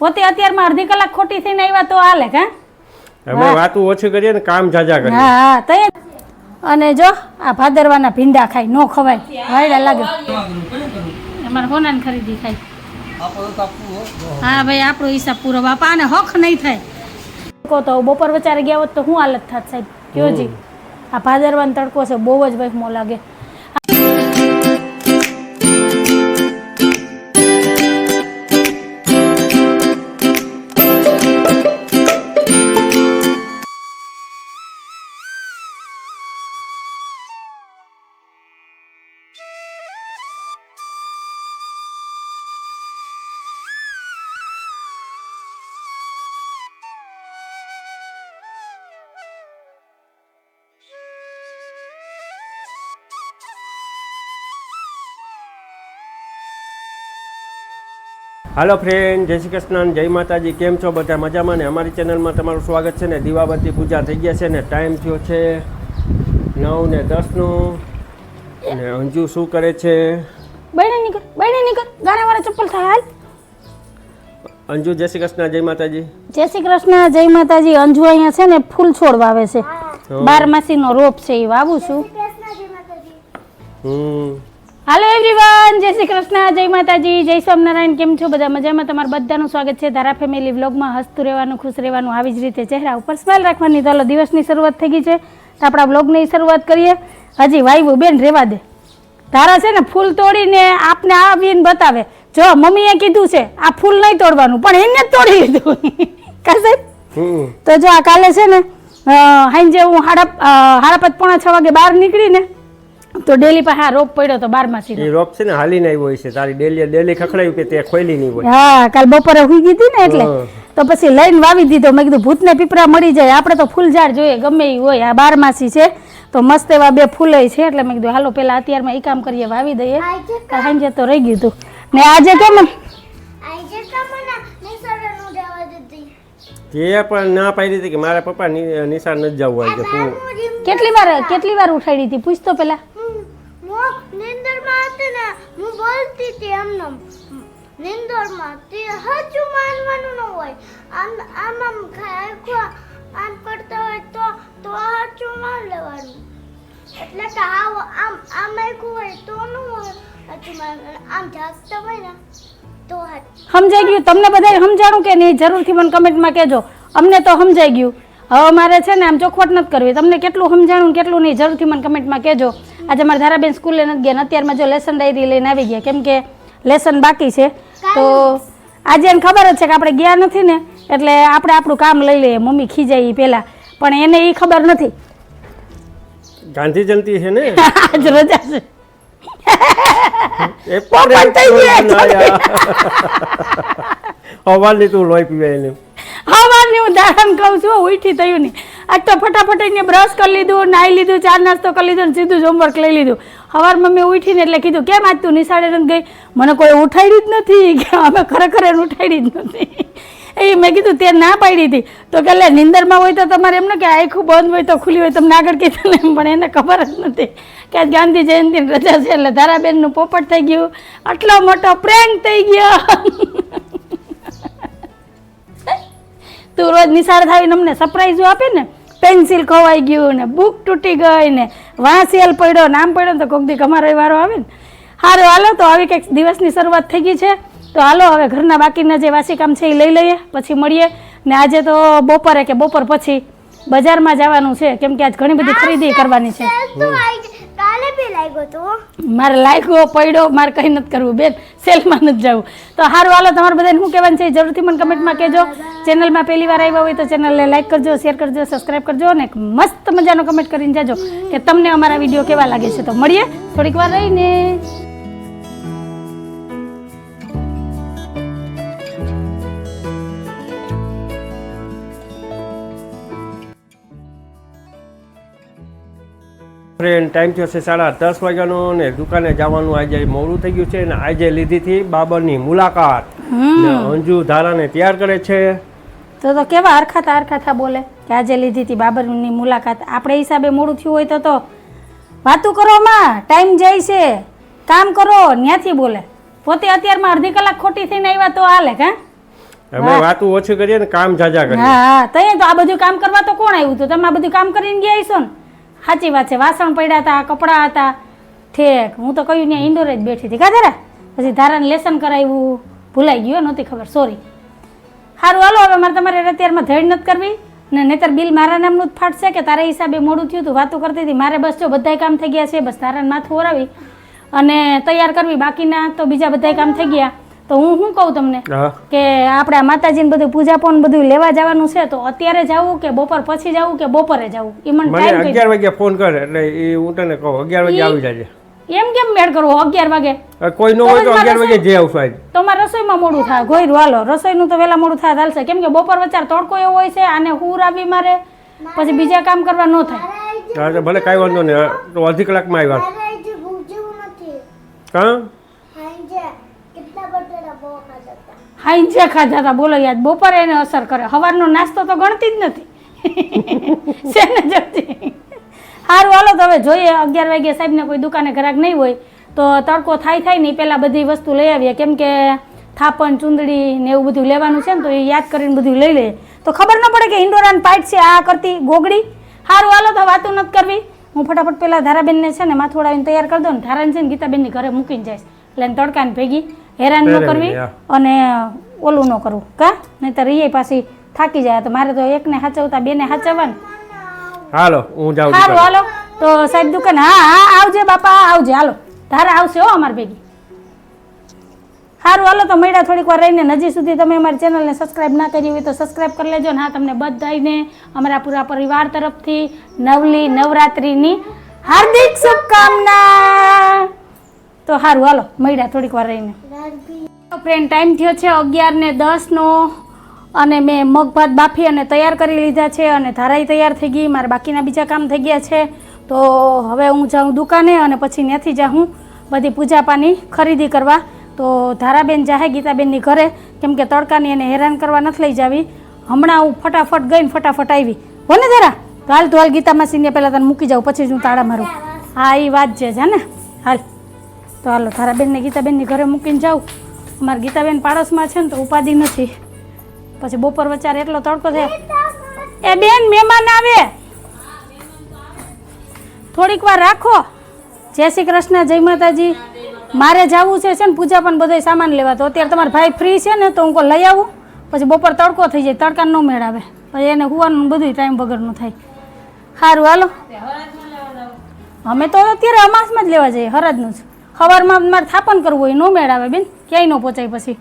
પોતે અત્યારમાં અડધી કલાક ખોટી થઈને આવ્યા તો હાલે કા? અમે વાતું ઓછી કરીએ ને કામ જાજા કરીએ. હા હા તો અને જો આ ભાદરવાના ભીંડા ખાય નો ખવાય. વાયડા લાગે. અમારે કોનાને ખરીદી ખાય હા ભાઈ આપણો હિસાબ પૂરો. બાપા અને હક નહીં થાય. કો તો બપોર વચારે ગયા હોત તો શું હાલત થાત સાહેબ. કયો જી? આ ભાદરવાનો તડકો છે બહુ જ વહેમો લાગે. હાલો ફ્રેન્ડ જય શ્રી કૃષ્ણ જય માતાજી. કેમ છો બધા? મજામાં ને? અમારી ચેનલમાં તમારું સ્વાગત છે ને? દીવાબત્તી પૂજા થઈ ગયા છે ને? ટાઈમ થયો છે નવ ને દસનો ને. અંજુ શું કરે છે? બહેને નીકળ બહેને નીકળ. ગાના ચપ્પલ થાય હાલ. અંજુ જય શ્રી કૃષ્ણ જય માતાજી. જય શ્રી કૃષ્ણ જય માતાજી. અંજુ અહીંયા છે ને ફૂલ છોડ વાવે છે. બારમાસીનો રોપ છે એ વાવું છું. હમ. હાલો એવરીવન જય શ્રી કૃષ્ણ જય માતાજી જય સ્વામિનારાયણ કેમ છો? બધા મજામાં? તમારું બધાનું સ્વાગત છે ધારા ફેમિલી વ્લોગમાં હસતું રહેવાનું ખુશ રહેવાનું આવી જ રીતે ચહેરા ઉપર સ્માઇલ રાખવાની તો દિવસની શરૂઆત થઈ ગઈ છે. તો આપણા વ્લોગની શરૂઆત કરીએ. હજી વાઈવું બેન રહેવા દે. ધારા છે ને ફૂલ તોડીને આપને આવીને બતાવે. જો મમ્મીએ કીધું છે આ ફૂલ નહીં તોડવાનું પણ એને જ તોડી લીધું કશે તો જો આ કાલે છે ને હાંજે હું હાડા હાડપત હાડા પાંચ પોણા છ વાગે બહાર નીકળી ને તો ડેલી પાસે આ રોપ પડ્યો તો બારમાસી એ રોપ છે ને હાલીને આવ્યો હોય છે. તારી ડેલી ડેલી ખખડાયું કે તે ખોલી નહીં હોય. હા કાલ બપોરે હુઈ ગઈ હતી ને એટલે. તો પછી લઈને વાવી દીધો. મેં કીધું ભૂતને પીપરા મળી જાય. આપણે તો ફૂલ ઝાડ જોઈએ. ગમે એ હોય. આ બારમાસી છે. તો મસ્ત એવા બે ફૂલે છે. એટલે મેં કીધું હાલો પેલા અત્યારમાં એ કામ કરીએ વાવી દઈએ. સાંજે તો રહી ગયું હતું ને આજે કેમ? આજે તમને નિસર્ગનું જવા દીધી. તે પણ ના પાડી હતી કે મારા પપ્પા નિ- નિશાળ નથી જવું હોય કેટલી વાર કેટલી વાર ઉઠાડી હતી? પૂછતો પેલા. નિંદરમાં હતી ને હું બોલતી હતી એમને નિંદરમાં તે હજુ માનવાનું ન હોય. આમ આમ આમ ખાખો આમ કરતા હોય તો તો હજુ માન લેવાનું. એટલે કે આવ, આમ આમ આખું હોય તો ન હોય. હજુ માન, આમ જાસ્ત હોય ને તો સમજાઈ ગયું? તમને બધાય સમજાણું કે નહીં? જરૂરથી મને કમેન્ટમાં કહેજો. અમને તો સમજાઈ ગયું. હવે મારે છે ને આમ ચોખવટ નથી કરવી. તમને કેટલું સમજાણું કેટલું નહીં? જરૂરથી મને કમેન્ટમાં કહેજો. આજે મારા ધારાબેન સ્કૂલે નથી ગયા ને અત્યારમાં જો લેસન ડાયરી લઈને આવી ગયા. કેમ કે લેસન બાકી છે. તો આજે એને ખબર જ છે કે આપણે ગયા નથી ને એટલે આપણે આપણું કામ લઈ લઈએ. મમ્મી ખીજાઈ પહેલાં. પણ એને એ ખબર નથી. ગાંધી જયંતિ છે ને? આજ રજા છે. હવાલની તું લોહી પીવાય હવાની હું દાડાને કહું છું ઉઠી થયું નહીં. આજ તો ફટાફટ એને બ્રશ કરી લીધું, નાહી લીધું, ચા નાસ્તો કરી લીધો ને સીધું જ હોમવર્ક લઈ લીધું. હવાર મમ્મી ઉઠીને એટલે કીધું, કેમ આજ તું નિશાળે રંગ ગઈ? મને કોઈ ઉઠાડી જ નથી, કે અમે ખરેખર એને ઉઠાડી જ નથી. એ મેં કીધું, તે ના પાડી હતી. તો કે એટલે નિંદરમાં હોય તો તમારે એમ ને કે, આખું બંધ હોય તો ખુલ્લી હોય, તમને આગળ કીધું ને પણ એને ખબર જ નથી કે આજ ગાંધી જયંતિની રજા છે એટલે ધારાબેનનું પોપટ થઈ ગયું. આટલો મોટો પ્રેન્ક થઈ ગયો. તું રોજ નિશાળ થાવીને અમને સરપ્રાઈઝો આપે ને પેન્સિલ ખોવાઈ ગયું ને બુક તૂટી ગઈ ને વાંસેલ પડ્યો નામ પડ્યો ને તો કોક દી અમારો વારો આવે ને. સારું હાલો તો આવી કંઈક દિવસની શરૂઆત થઈ ગઈ છે. તો હાલો હવે ઘરના બાકીના જે વાસી કામ છે એ લઈ લઈએ પછી મળીએ. ને આજે તો બપોરે કે બપોર પછી બજારમાં જવાનું છે કેમ કે આજ ઘણી બધી ખરીદી કરવાની છે. મારે લાગ્યો પડ્યો મારે કંઈ નથી કરવું બેન. સેલમાં નથી જવું. તો સારું, હાલો, તમારે બધાને શું કહેવાનું છે જરૂરથી મને કમેન્ટમાં કહેજો. ચેનલમાં પહેલી વાર આવ્યા હોય તો ચેનલને લાઈક કરજો, શેર કરજો સબસ્ક્રાઈબ કરજો અને મસ્ત મજાનો કમેન્ટ કરીને જાજો કે તમને અમારા વીડિયો કેવા લાગે છે. તો મળીએ, થોડીક વાર રહીને. ફ્રેન્ડ ટાઈમ થયો છે સાડા દસ વાગ્યાનો ને દુકાને જવાનું આજે મોડું થઈ ગયું છે ને આજે લીધી હતી બાબરની મુલાકાત. ને અંજુ ધારાને તૈયાર કરે છે. તો તો કેવા હરખાતા હરખાતા બોલે કે આજે લીધી હતી બાબરની મુલાકાત. આપણે હિસાબે મોડું થયું હોય તો તો વાતું કરો માં ટાઈમ જાય છે. કામ કરો ન્યાથી બોલે. પોતે અત્યારમાં અડધી કલાક ખોટી થઈને આવ્યા તો હાલે હા? અમે વાતું ઓછું કરીએ ને કામ જાજા કરીએ. હા હા. તો આ બધું કામ કરવા તો કોણ આવ્યું? તો તમે આ બધું કામ કરીને ગયા છો ને? સાચી વાત છે. વાસણ પડ્યા હતા, કપડાં હતા. ઠેક, હું તો કહ્યું ત્યાં ઇન્ડોર જ બેઠી હતી. કા પછી ધારાને લેસન કરાવ્યું. ભૂલાઈ ગયું નહોતી ખબર. સોરી સારું હાલો, હવે મારે તમારે અત્યારમાં ધડ નથી કરવી. ને નહીતર બિલ મારા નામનું જ ફાટશે કે તારા હિસાબે મોડું થયું હતું વાતો કરતી હતી. મારે બસ જો બધાય કામ થઈ ગયા છે. બસ તારાને માથું ઓરાવી અને તૈયાર કરવી. બાકીના તો બીજા બધાય કામ થઈ ગયા. તો હું શું કહું તમને? કે આપણે આ માતાજીને બધું પૂજા પણ બધું લેવા જવાનું છે તો અત્યારે જવું કે બપોર પછી જવું કે બપોરે જવું? એ મને ટાઈમ કહી અગિયાર વાગે ફોન કરે એટલે એ હું તને કહું અગિયાર વાગે આવી જાજે. એમ કેમ મેળ કરવો અગિયાર વાગે? કોઈ નો હોય તો અગિયાર વાગે જઈ આવશું આજે તો રસોઈમાં મોડું થાય ગોયરું હાલો રસોઈનું તો વહેલા મોડું થાય ચાલશે કેમ કે બપોર વચ્ચે તડકો એવો હોય છે અને હુર આવી મારે પછી બીજા કામ કરવા ન થાય. હા ભલે કાંઈ વાંધો નહીં તો અડધી કલાકમાં આવ્યા. મારે અહીંથી ભૂખ જેવું નથી કાં હાંજે કેટલા બટેટા બહુ હાઈ જે ખાધા હતા બોલો યાદ બપોરે એને અસર કરે. સવારનો નાસ્તો તો ગણતી જ નથી. શેને જતી સારું હાલો, તો હવે જોઈએ. અગિયાર વાગે સાહેબને કોઈ દુકાને ઘરાક નહીં હોય, તો તડકો થાય થાય ને પહેલાં બધી વસ્તુ લઈ આવીએ. કેમ કે થાપણ, ચૂંદડી ને એવું બધું લેવાનું છે ને, તો એ યાદ કરીને બધું લઈ લઈએ. તો ખબર ન પડે કે ઇન્ડોરાન પાઇટ છે આ કરતી ગોગડી? સારું હાલો, તો વાતો નથી કરવી. હું ફટાફટ પહેલાં ધારાબેનને છે ને માથોડાવીને તૈયાર કરી દઉં ને, ધારાને છે ને ગીતાબેનની ઘરે મૂકીને જઈશ. એટલે તડકાને ભેગી હેરાન ન કરવી અને ઓલું ન કરવું કા? નહીં તો રીએ પાછી થાકી જાય. તો મારે તો એકને સાચવતા બેને સાચવવા હાલો હું જાઉં દુકાને. હાલો. તો સાહેબ દુકાન હા હા આવજે બાપા આવજે. હાલો. તારે આવશે હો અમારી ભેગી. સારું હાલો તો મળ્યા થોડીક વાર રહીને. નજીક સુધી તમે અમારી ચેનલને સબસ્ક્રાઇબ ના કરી હોય તો સબસ્ક્રાઇબ કરી લેજો ને. હા તમને બધાને અમારા પૂરા પરિવાર તરફથી નવલી નવરાત્રિની હાર્દિક શુભકામના. તો સારું હાલો, મળ્યા થોડીક વાર રહીને. ફ્રેન્ડ ટાઈમ થયો છે અગિયાર ને દસનો અને મેં મગ, ભાત, બાફી અને તૈયાર કરી લીધા છે અને ધારાઈ તૈયાર થઈ ગઈ. મારા બાકીના બીજા કામ થઈ ગયા છે. તો હવે હું જાઉં દુકાને અને પછી ત્યાંથી જાઉં બધી પૂજા પાની ખરીદી કરવા. તો ધારાબેન જાહે ગીતાબેનની ઘરે. કેમ કે તડકાની એને હેરાન કરવા નથી લઈ જાવી. હમણાં હું ફટાફટ ગઈને ફટાફટ આવી. ને ધારા? તો હાલ તો હાલ ગીતામાં માસીને પહેલાં તને મૂકી જાઉં, પછી જ હું તાળા મારું. હા એ વાત છે ને? હાલ. તો હાલો ધારાબેનને ગીતાબેનની ઘરે મૂકીને જાઉં. અમારા ગીતાબેન પાડોશમાં છે ને તો ઉપાધિ નથી. પછી બપોર વચારે એટલો તડકો થયો એ બેન, મહેમાન આવે. થોડીક વાર રાખો. જય શ્રી કૃષ્ણ, જય માતાજી. મારે જવું છે છે ને પૂજા પણ બધો સામાન લેવા. તો અત્યારે તમારા ભાઈ ફ્રી છે ને, તો હું લઈ આવું. પછી બપોર તડકો થઈ જાય તડકા ન મેળાવે. પછી એને હુવાનું બધું ટાઈમ વગરનું થાય. સારું હાલો. અમે તો અત્યારે અમાસમાં જ લેવા જઈએ, હરાજનું જ. સવારમાં મારે થાપણ કરવું હોય ન મેળ આવે બેન ક્યાંય ન પહોંચાય પછી.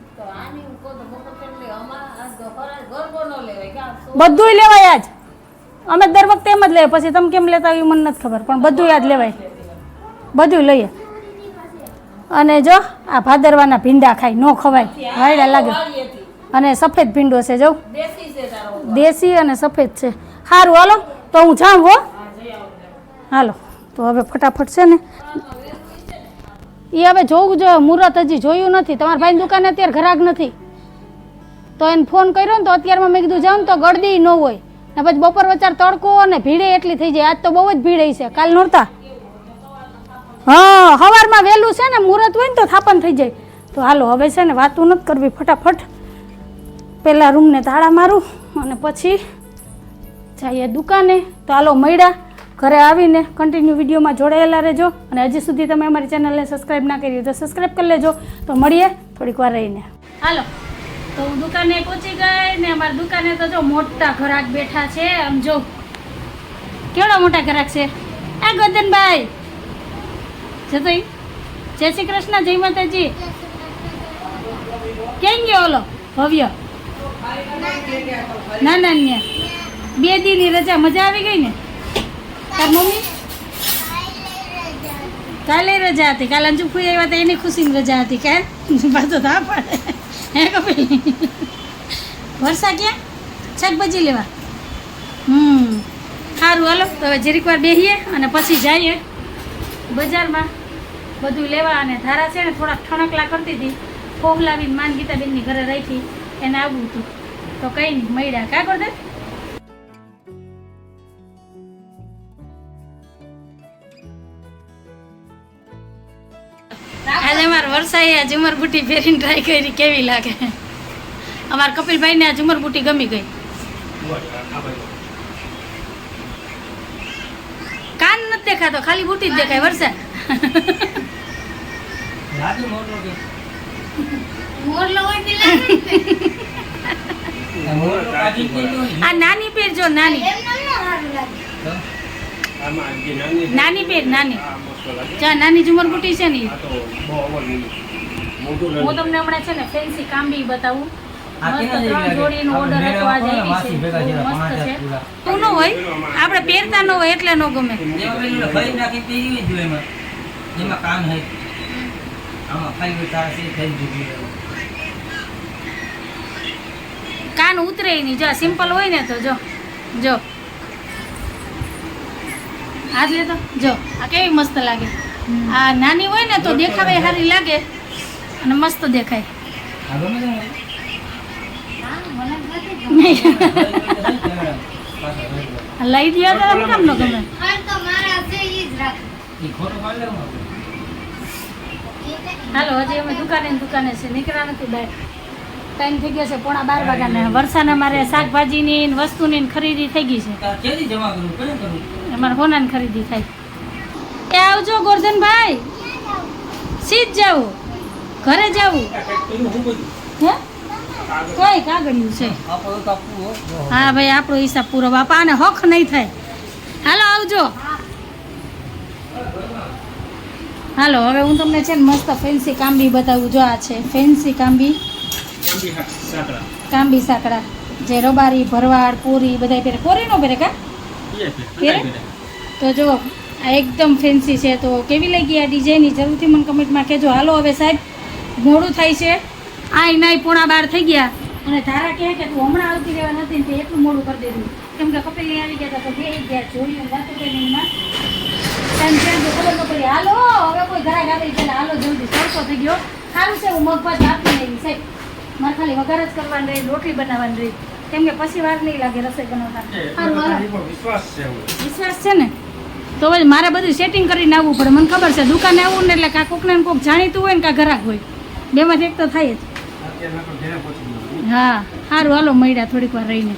બધુંય લેવાય આજ. અમે દર વખતે એમ જ લઈએ પછી તમે કેમ લેતા હોય એ મને નથી ખબર પણ બધું યાદ લેવાય. બધું લઈએ. અને જો આ ભાદરવાના ભીંડા ખાય ન ખવાય વાયડા લાગે. અને સફેદ ભીંડો છે જો. દેશી અને સફેદ છે. સારું હાલો તો હું જાઉં હો. હાલો તો હવે ફટાફટ છે ને. એ હવે જોવું જોઈએ મુહૂર્ત હજી જોયું નથી. તમારા ભાઈની દુકાને અત્યારે ઘરાક નથી. તો એને ફોન કર્યો ને તો અત્યારમાં મેં કીધું, જાઉં તો ગળદી ન હોય. ને પછી બપોર વચાર તડકો અને ભીડે એટલી થઈ જાય. આજ તો બહુ જ ભીડ હશે કાલ નહોતા હા સવારમાં વહેલું છે ને, મુહૂર્ત હોય ને તો થાપન થઈ જાય. તો હાલો, હવે છે ને વાતું નથી કરવી ફટાફટ. પહેલાં રૂમને તાળા મારું અને પછી જઈએ દુકાને. તો હાલો, મળ્યા. ઘરે આવીને કન્ટિન્યુ વિડીયોમાં જોડાયેલા રહેજો અને હજી સુધી તમે અમારી ચેનલને સબસ્ક્રાઈબ ના કરી તો સબસ્ક્રાઈબ કરી લેજો. તો મળીએ થોડીક વાર રહીને. હાલો. તો હું દુકાને પહોંચી ગઈ ને અમારી દુકાને તો જો મોટા ઘરાક બેઠા છે. આમ જો કેવડા મોટા ઘરાક છે? આ ગોદનભાઈ. જતો? જય શ્રી કૃષ્ણ જય માતાજી. કેમ ગયો ઓલો? ભવ્ય? ના ના ન્યા. બે દીની રજા મજા આવી ગઈ ને? તાર મમ્મી? કાલે રજા હતી. કાલે અંજુ આવ્યા હતા, એની ખુશીની રજા હતી કે પાછો ના પડે. હે કપિલ? વરસા ક્યાં? શાકભાજી લેવા? હમ. સારું હાલો. તો હવે જરીક વાર બેસીએ અને પછી જઈએ. બજારમાં બધું લેવા અને ધારા છે ને, થોડાક ઠણકલા કરતી હતી. ફોગ લાવીને માન ગીતાબેનની ઘરે રાખી એને આવવું હતું. તો કંઈ નહીં, મળ્યા. કા કરતે આજે આ ઝુમર બુટી પહેરીને ટ્રાય કરી કેવી લાગે? અમારા કપિલભાઈને આ ઝુમર બુટી ગમી ગઈ. કાન નથી દેખાતો ખાલી બુટી જ દેખાય ને. આ નાની પેર જો નાની. નાની પેર નાની. ચા નાની ઝુમર બુટી છે ને હું તમને હમણાં છે ને ફેન્સી કામબી બતાવું. આપણે હોય? પહેરતા ન હોય એટલે ન ગમે. એમાં પેલું ફરી નાખી પહેરી જ જોઈએ એમાં. એમાં કાન હે આમાં ખાલી હોય થઈ જ કાન ઉતરે નહીં. જો સિમ્પલ હોય ને તો જો. જો. હાથ લે તો. જો આ કેવી મસ્ત લાગે. આ નાની હોય ને તો દેખાવે સારી લાગે અને મસ્ત દેખાય. લઈ દો તો કેમ ન ગમે? હાલ તો મારા છે ઈ જ રાખ. ઈ ખોટું પાડી લેવું હાલો હજી અમે દુકાને દુકાને છે. નીકળ્યા નથી બહાર. ટાઈમ થઈ ગયો છે પોણા બાર વાગ્યાને વરસાદના મારે શાકભાજીની વસ્તુની ખરીદી થઈ ગઈ છે. અમારે હોનાની ખરીદી થાય. એ આવજો ગોરધનભાઈ. સીધ જાવું ઘરે જાવું હે કોઈ કાગળિયું છે. હા. ભાઈ આપણો હિસાબ પૂરો. બાપા અને હક નહીં થાય. હાલો આવજો. હાલો હવે હું તમને છે ને મસ્ત ફેન્સી કાંબી બતાવું. જો આ છે ફેન્સી કાંબી. કાંબી સાંકડા જે રબારી ભરવાડ પૂરી બધા પહેરે. પૂરી નો પહેરે કા? પહેરે તો જો આ એકદમ ફેન્સી છે. તો કેવી લાગી આ ડિઝાઇનની? જરૂરથી મને કમેન્ટમાં કહેજો. હાલો હવે સાહેબ મોડું થાય છે. આય નાય પોણા બાર થઈ ગયા. અને ધારા કહે કે તું હમણાં આવતી રહેવા નથી ને તે એટલું મોડું કરી દીધું કેમ કે કપિલની આવી ગયા તો બે ગયા. જોયું વાતો કરીને ટાઈમ તો ખબર ન પડી. હાલો હવે કોઈ ધારા ગાડી છે હાલો જલ્દી. સરખો થઈ ગયો. સારું છે હું મગભાત આપી આવી સાહેબ મારે ખાલી વઘાર જ કરવાની રહી રોટલી બનાવવાની રહી. કેમ કે પછી વાર નહીં લાગે રસોઈ બનાવતા. વિશ્વાસ છે ને? તો પછી મારે બધું સેટિંગ કરીને આવવું પડે. મને ખબર છે દુકાને આવવું ને એટલે કાં કોકને કોક જાણીતું હોય ને કાં ઘરાક હોય. બેમાંથી એક તો થાય જ. હા સારું હાલો મળ્યા થોડીક વાર રહીને.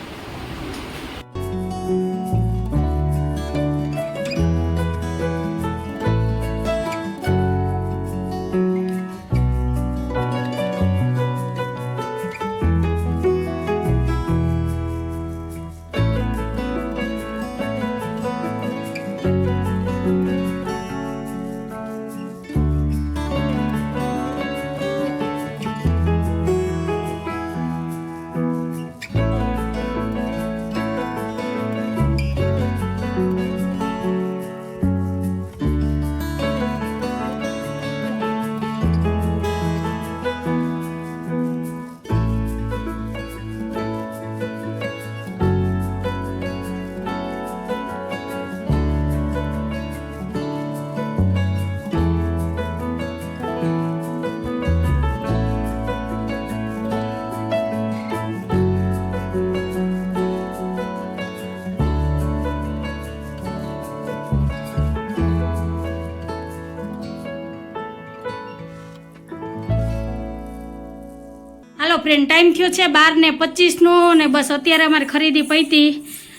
ફ્રેન્ડ ટાઈમ થયો છે બાર ને પચીસનો ને બસ અત્યારે અમારે ખરીદી પૈતી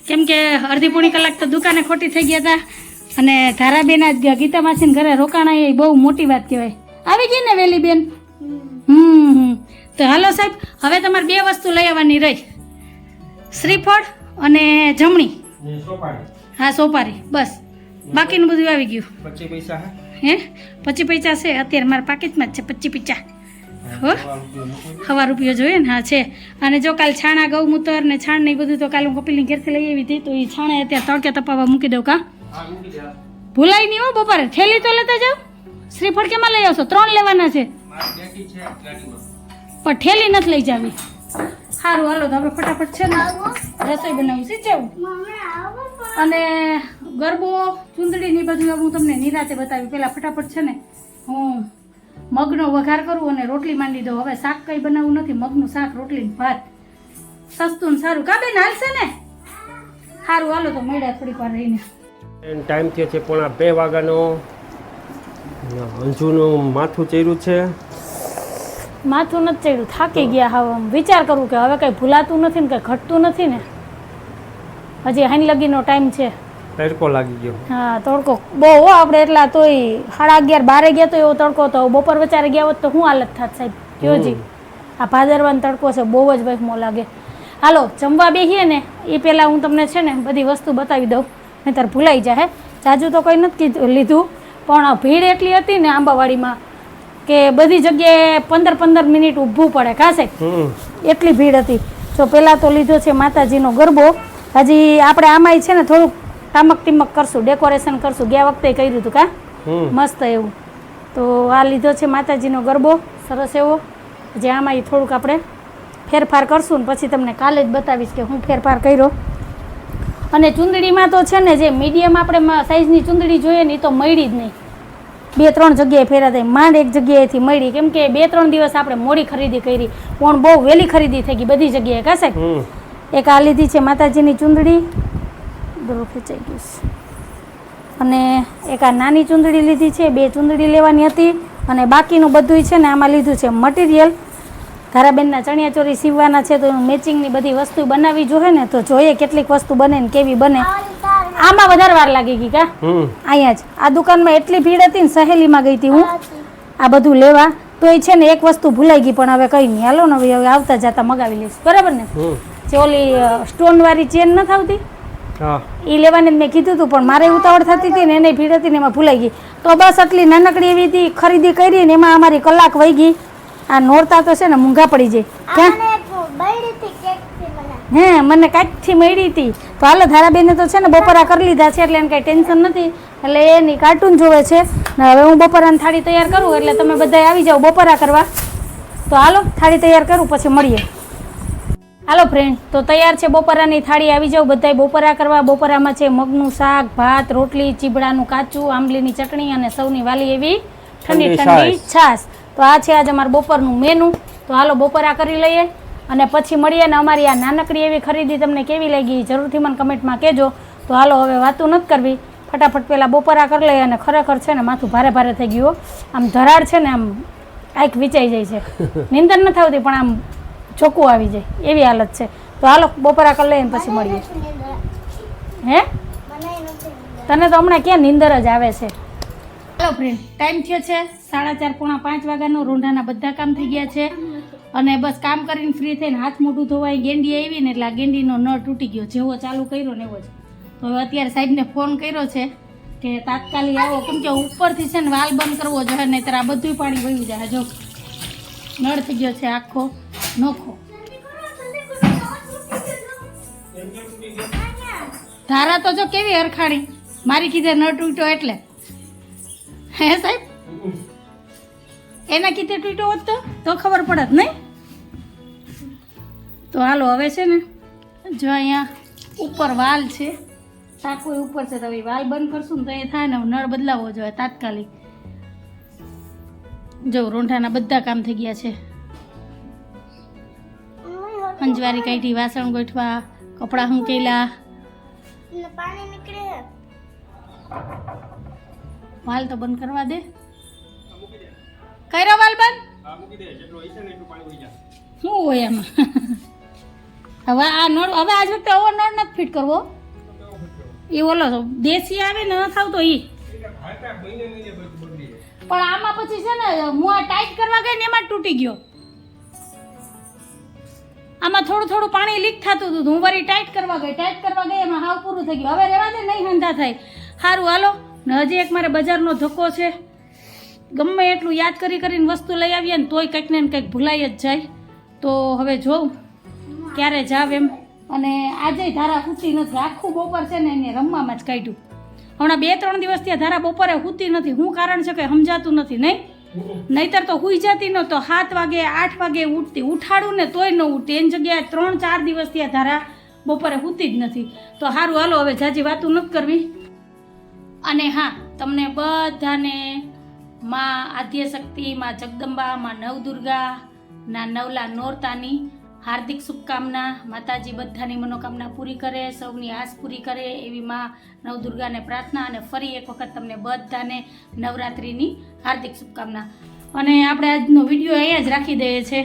કેમ કે અડધી પોણી કલાક તો દુકાને ખોટી થઈ ગયા હતા અને ધારાબેન જ ગીતા માસીને ઘરે રોકાણા એ બહુ મોટી વાત કહેવાય. આવી ગઈ ને વેલી બેન? હમ તો હાલો સાહેબ હવે તમારે બે વસ્તુ લઈ આવવાની રહી. શ્રીફળ અને જમણી. હા સોપારી. બસ. બાકીનું બધું આવી ગયું. પચીસ પૈસા હે? હે? પચી પૈસા છે. અત્યારે મારા પાકીટમાં જ છે પચી પૈસા. હો? હવા રૂપિયો જોઈએ ને? હા છે. અને જો કાલ છાણા ગૌમૂત્ર ને છાણ ને બધું તો કાલ હું કપિલની ઘેરથી લઈ આવી હતી તો એ છાણે અત્યારે તડકે તપાવવા મૂકી દઉં કા. ભૂલાય નહીં હો બપોરે. થેલી તો લેતા જાઓ. શ્રીફળ કેમાં લઈ આવશો. ત્રણ લેવાના છે. પણ ઠેલી નથી લઈ જાવી. સારું હાલો તો આપણે ફટાફટ છે ને રસોઈ બનાવું. છે? જેવું અને ગરબો ચૂંદડીની બધું હું તમને નિરાતે બતાવી. પેલા ફટાફટ છે ને હું મગનો વઘાર કરવું અને રોટલી માંડી દઉં. હવે શાક કઈ બનાવવું નથી. મગનું શાક રોટલી ભાત. સસ્તું ને સારું. કા બેન હાલશે ને? સારું હાલો તો મળ્યા થોડીક વાર રહીને. એન ટાઈમ થયો છે પોણા બે વાગ્યાનો. અંજુનું માથું ચડ્યું છે. માથું નથી ચડ્યું થાકી ગયા હવે. વિચાર કરું કે હવે કંઈ ભૂલાતું નથી ને કંઈ ઘટતું નથી ને? હજી હાઈન લગીનો ટાઈમ છે. તડકો લાગી ગયો. હા તડકો. બહુ હો આપણે એટલા તોય સાડા અગિયાર બારે ગયા તો એવો તડકો તો બપોર વચારે ગયા હોત તો શું હાલત થાત સાહેબ? કયો જી? આ ભાદરવાનો તડકો છે બહુ જ વહેમો લાગે. હાલો જમવા બેસીએ ને એ પહેલાં હું તમને છે ને બધી વસ્તુ બતાવી દઉં. નહીંતર ભૂલાઈ જાય હે? જાજુ તો કંઈ નથી કીધું લીધું. પણ ભીડ એટલી હતી ને આંબાવાડીમાં કે બધી જગ્યાએ પંદર પંદર મિનિટ ઊભું પડે કાશે એટલી ભીડ હતી. જો પહેલાં તો લીધો છે માતાજીનો ગરબો. હજી આપણે આમાંય છે ને થોડુંક ટામક ટીમક કરશું ડેકોરેશન કરશું. ગયા વખતે કર્યું હતું કા? મસ્ત એવું. તો આ લીધો છે માતાજીનો ગરબો સરસ એવો. જે આમાં એ થોડુંક આપણે ફેરફાર કરશું ને પછી તમને કાલે જ બતાવીશ કે હું ફેરફાર કર્યો. અને ચૂંદડીમાં તો છે ને જે મીડિયમ આપણે સાઈઝની ચૂંદડી જોઈએ ને એ તો મળી જ નહીં. બે ત્રણ જગ્યાએ ફેરા થઈ માંડ એક જગ્યાએથી મળી. કેમ કે બે ત્રણ દિવસ આપણે મોડી ખરીદી કરી. પણ બહુ વહેલી ખરીદી થઈ ગઈ બધી જગ્યાએ. કાશે એક આ લીધી છે માતાજીની ચૂંદડી. દોરો ખેંચાઈ ગયું છે. અને એક આ નાની ચૂંદડી લીધી છે બે ચૂંદડી લેવાની હતી અને બાકીનું બધું છે ને આમાં લીધું છે મટીરિયલ. ધારાબેનના ચણિયાચોરી સીવવાના છે તો એનું મેચિંગની બધી વસ્તુ બનાવી જોઈએ ને તો જોઈએ કેટલીક વસ્તુ બને ને કેવી બને. આમાં વધારે વાર લાગી ગઈ કા? અહીંયા જ. આ દુકાનમાં એટલી ભીડ હતી ને સહેલીમાં ગઈ હતી હું. આ બધું લેવા. તો એ છે ને એક વસ્તુ ભૂલાઈ ગઈ પણ હવે કઈ નહીં. હાલો ને હવે આવતા જતા મગાવી લઈશ. બરાબર ને? જે ઓલી સ્ટોનવાળી ચેન નથી આવતી? એ લેવાની જ મેં કીધું હતું પણ મારે ઉતાવળ થતી હતી ને એને ભીડ હતી ને એમાં ભૂલાઈ ગઈ. તો બસ આટલી નાનકડી એવી હતી ખરીદી કરી ને એમાં અમારી કલાક વહી ગઈ. આ નોરતા તો છે ને મૂંઘા પડી જાય. ક્યાં? હે મને કાંઈકથી મળી હતી. તો હાલો ધારાબેને તો છે ને બપોરા કરી લીધા છે એટલે એને કાંઈ ટેન્શન નથી. એટલે એની કાર્ટૂન જોવે છે. ને હવે હું બપોરાની થાળી તૈયાર કરું એટલે તમે બધા આવી જાઓ બપોરા કરવા. તો હાલો થાળી તૈયાર કરું પછી મળીએ. હાલો ફ્રેન્ડ તો તૈયાર છે બપોરાની થાળી. આવી જાઓ બધાય બપોરા કરવા. બપોરામાં છે મગનું શાક ભાત રોટલી ચીબડાનું કાચું આંબલીની ચટણી અને સૌની વાલી એવી ઠંડી ઠંડી ઠંડી છાશ. તો આ છે આજે અમારું બપોરનું મેનુ તો હાલો બપોરા કરી લઈએ અને પછી મળીએ ને અમારી આ નાનકડી એવી ખરીદી તમને કેવી લાગી જરૂરથી મને કમેન્ટમાં કહેજો. તો હાલો હવે વાતું નથી કરવી. ફટાફટ પહેલાં બપોરા કરી લઈએ અને ખરેખર છે ને માથું ભારે ભારે થઈ ગયું આમ ધરાડ છે ને આમ આંખ વિચાઈ જાય છે. નીંદર નથી આવતી પણ આમ ચોખ્ખું આવી જાય એવી હાલત છે. તો હાલો બપોરા કરી લઈએ પછી મળીએ. હે? મને તને તો હમણાં ક્યાં નીંદર જ આવે છે? હેલો ફ્રેન્ડ ટાઈમ થયો છે સાડા ચાર પોણા પાંચ વાગ્યાનો. રૂંઢાના બધા કામ થઈ ગયા છે. અને બસ કામ કરીને ફ્રી થઈને હાથ મોઢું ધોવાય ગેંડી આવી ને એટલે આ ગેંડીનો નળ તૂટી ગયો જેવો ચાલુ કર્યો ને એવો જ. તો હવે અત્યારે સાહેબને ફોન કર્યો છે કે તાત્કાલિક આવો. કેમ કે ઉપરથી છે ને વાલ બંધ કરવો જોઈએ નહીંતર આ બધું પાણી વહી જાય. જો નળ થઈ ગયો છે આખો નોખો. ધારા તો જો કેવી હરખાણી. મારી કીધે નળ તૂટ્યો એટલે. હે સાહેબ? એના કીધે તૂટ્યો હોત તો? તો ખબર પડત નહીં? તો હાલો, હવે છે ને, જો અહીંયા ઉપર વાલ છે ટાંકો ઉપર છે, તો હવે વાલ બંધ કરશું ને તો એ થાય ને નળ બદલાવવો જોઈએ તાત્કાલિક. જો રોંઠાના બધા કામ થઈ ગયા છે. અંજવારી કાઢી વાસણ ગોઠવા કપડાં હંકેલા. પાણી નીકળે વાલ તો બંધ કરવા દે. કર્યો વાલ બંધ? શું હોય એમાં હવે આ નળ હવે આજ વખતે ઓવર નળ નથી ફિટ કરવો. એ ઓલો દેશી આવે ને ન થાવતો ઈ. પણ આમાં પછી છે ને, હું આ ટાઈટ કરવા ગઈ ને એમાં તૂટી ગયો. આમાં થોડું થોડું પાણી લીક થતું હતું હું વળી ટાઈટ કરવા ગઈ. ટાઈટ કરવા ગઈ, એમાં હાવ પૂરું થઈ ગયું. હવે રહેવા દે, નહીં હંધા થાય. સારું હાલો. ને હજી એક મારે બજારનો ધક્કો છે. ગમે એટલું યાદ કરી કરીને વસ્તુ લઈ આવીએ ને, તોય કંઈક ને કંઈક ભૂલાઈ જ જાય. તો હવે જોઉં ક્યારે જાવ એમ. અને આજે ધારા ખૂટી નથી, આખું બપોર છે ને, એને રમવામાં જ કાઢ્યું. હમણાં બે, ત્રણ દિવસ ત્યાં ધારા બપોરે સૂતી નથી. શું કારણ છે કે સમજાતું નથી, નહીં? નહીતર તો હુઈ જતી ન, તો સાત વાગે, આઠ વાગે ઉઠતી. ઉઠાડું ને તોય ન ઉઠતી એની જગ્યાએ ત્રણ, ચાર દિવસ ત્યાં ધારા બપોરે સૂતી જ નથી. તો સારું હાલો, હવે જાજી વાતું નથી કરવી. અને હા, તમને બધાને માં આદ્યશક્તિ, માં જગદંબા, માં નવદુર્ગા, ના નવલા નોરતાની હાર્દિક શુભકામના માતાજી બધાની મનોકામના પૂરી કરે સૌની આસ પૂરી કરે એવી માં નવદુર્ગાને પ્રાર્થના અને ફરી એક વખત તમને બધાને નવરાત્રિની હાર્દિક શુભકામના. અને આપણે આજનો વીડિયો અહીંયા જ રાખી દઈએ છીએ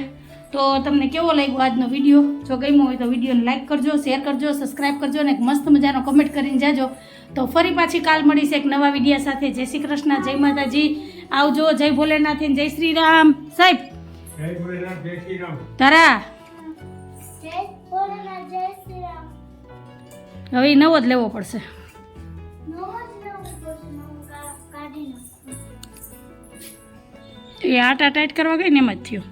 તો તમને કેવો લાગ્યો આજનો વીડિયો? જો ગમ્યો હોય તો વિડીયોને લાઈક કરજો શેર કરજો સબસ્ક્રાઈબ કરજો અને એક મસ્ત મજાનો કમેન્ટ કરીને જાજો. તો ફરી પાછી કાલ મળીશ એક નવા વિડીયા સાથે. જય શ્રી કૃષ્ણ જય માતાજી. આવજો જય ભોલેનાથ જય શ્રી રામ. સાહેબ. જય ભોલેનાથ જય શ્રી રામ. તારા હવે એ નવો જ લેવો પડશે. એ આટા ટાઈટ કરવા ગઈ ને એમ જ થયું.